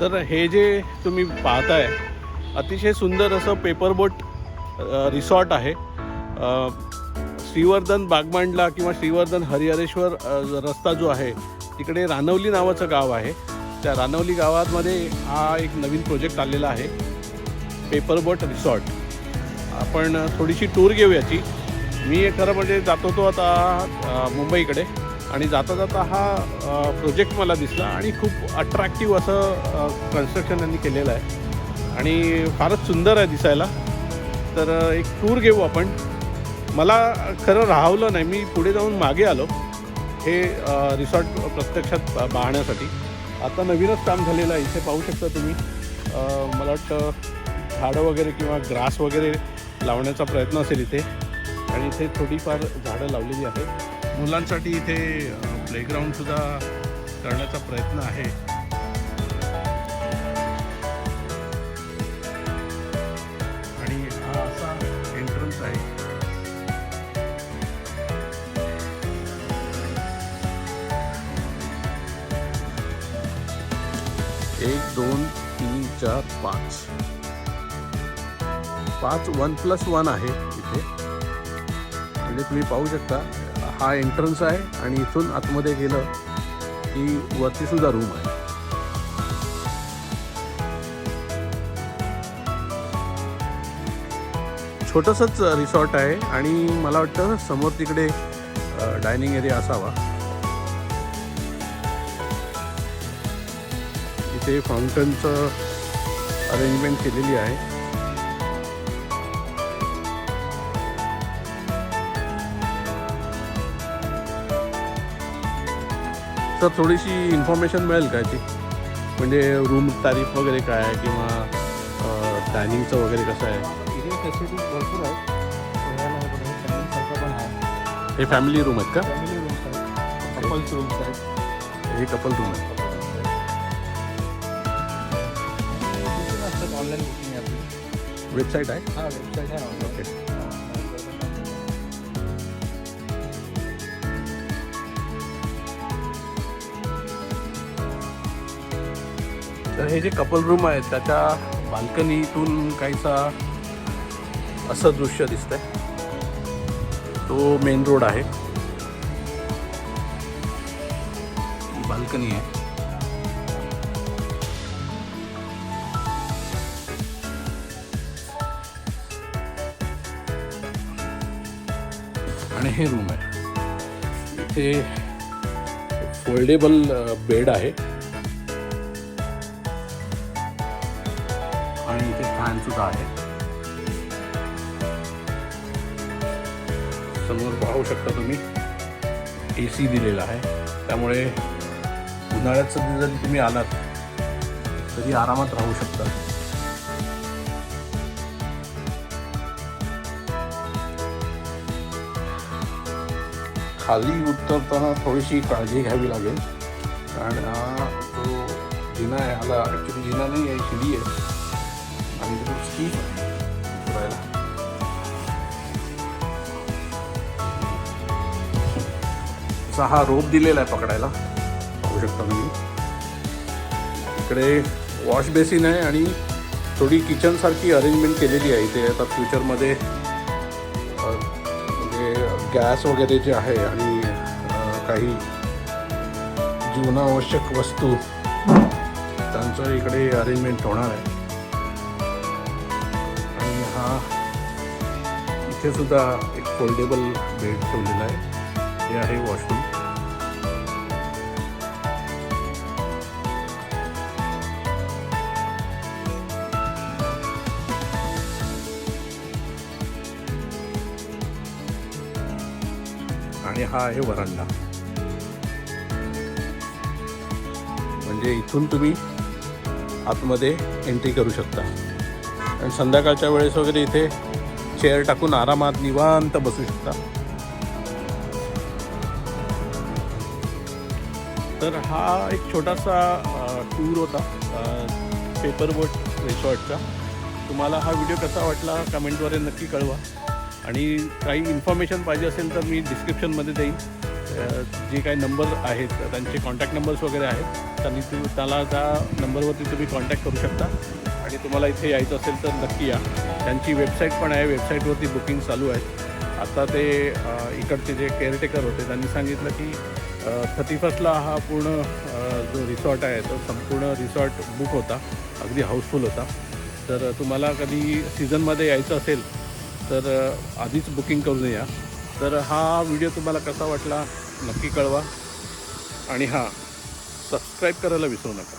तर हे जे तुम्ही पाहताय अतिशय सुंदर असं पेपरबोट रिसॉर्ट आहे. श्रीवर्धन बागमांडला किंवा श्रीवर्धन हरिहरेश्वर रस्ता जो आहे तिकडे रानवली नावाचं गाव आहे. त्या रानवली गावामध्ये हा एक नवीन प्रोजेक्ट आलेला आहे पेपरबोट रिसॉर्ट आपण थोडीशी टूर घेऊयाची. मी खरं म्हणजे जात होतो आता मुंबईकडे. आणि जाता जाता हा प्रोजेक्ट मला दिसला आणि खूप अट्रॅक्टिव्ह असं कन्स्ट्रक्शन त्यांनी केलेलं आहे. आणि फारच सुंदर आहे दिसायला. तर एक टूर घेऊ आपण. मला खरं राहवलं नाही. मी पुढे जाऊन मागे आलो. हे रिसॉर्ट प्रत्यक्षात पाहण्यासाठी. आता नवीनच काम झालेलं आहे. इथे पाहू शकता तुम्ही. मला वाटतं झाडं वगैरे किंवा ग्रास वगैरे लावण्याचा प्रयत्न असेल इथे. आणि इथे थोडीफार झाडं लावलेली आहेत. मुलांसाठी इथे प्लेग्राऊंडसुद्धा करण्याचा प्रयत्न आहे. आणि हा असा एंट्रन्स आहे. एक दोन तीन चार पाच. पाच वन प्लस वन आहे इथे. म्हणजे तुम्ही पाहू शकता हा एंट्रन्स आहे आणि इथून आतमध्ये गेलं की वरतीसुद्धा रूम आहे. छोटंसंच रिसॉर्ट आहे आणि मला वाटतं समोर तिकडे डायनिंग एरिया असावा. इथे फाउंटनचं अरेंजमेंट केलेली आहे. तर थोडीशी इन्फॉर्मेशन मिळेल का याची? म्हणजे रूम तारीफ वगैरे काय आहे किंवा डायनिंगचं वगैरे कसं आहे? भरपूर आहेत. हे फॅमिली रूम आहेत का? फॅमिली रूम्स आहेत. कपल्स रूम्स आहेत. हे कपल रूम आहे ऑनलाईन बुकिंग वेबसाईट आहे. हा वेबसाईट आहे. ओके तर हे जे कपल रूम आहे त्याच्या बाल्कनीतून काहीसा असं दृश्य दिसतंय. तो मेन रोड आहे. बाल्कनी आहे. आणि हे रूम आहे. इथे फोल्डेबल बेड आहे. सुद्धा आहे. समोर पाहू शकता तुम्ही. ए सी दिलेला आहे. त्यामुळे उन्हाळ्यात सध्या जरी तुम्ही आलात तरी आरामात राहू शकता. खाली उतरताना थोडीशी काळजी घ्यावी लागेल. कारण हा जो जिना आहे ह्याला ॲक्च्युली जिना नाही आहे शिडी आहे. तो असा हा रोप दिलेला आहे पकडायला. पाहू शकता तुम्ही. इकडे वॉश बेसिन आहे आणि थोडी किचनसारखी अरेंजमेंट केलेली आहे इथे. आता फ्युचरमध्ये म्हणजे गॅस वगैरे जे आहे आणि काही जीवनावश्यक वस्तू त्यांचं इकडे अरेंजमेंट होणार आहे. हा. इथे सुद्धा एक फोल्डेबल बेड ठेवलेला आहे. हे आहे वॉशरूम. आणि हा आहे वरांडा. म्हणजे इथून तुम्ही आतमध्ये एंट्री करू शकता. आणि संध्याकाळच्या वेळेस वगैरे इथे चेअर टाकून आरामात निवांत बसू शकता. तर हा एक छोटासा टूर होता पेपरबोट रिसॉर्टचा तुम्हाला हा व्हिडिओ कसा वाटला कमेंटद्वारे नक्की कळवा. आणि काही इन्फॉर्मेशन पाहिजे असेल तर मी डिस्क्रिप्शनमध्ये देईन. जे काही नंबर आहेत त्यांचे कॉन्टॅक्ट नंबर्स वगैरे आहेत त्यांनी तू त्याला त्या नंबरवरती तुम्ही कॉन्टॅक्ट करू शकता. आणि तुम्हाला इथे यायचं असेल तर नक्की या. त्यांची वेबसाईट पण आहे वेबसाईटवरती बुकिंग चालू आहे आता ते इकडचे जे केअरटेकर होते त्यांनी सांगितलं की थर्टी फर्स्टला हा पूर्ण जो रिसॉर्ट आहे तो संपूर्ण रिसॉर्ट बुक होता. अगदी हाऊसफुल होता. तर तुम्हाला कधी सीझनमध्ये यायचं असेल तर आधीच बुकिंग करून या. तर हा व्हिडिओ तुम्हाला कसा वाटला नक्की कळवा. आणि हां सबस्क्राईब करायला विसरू नका.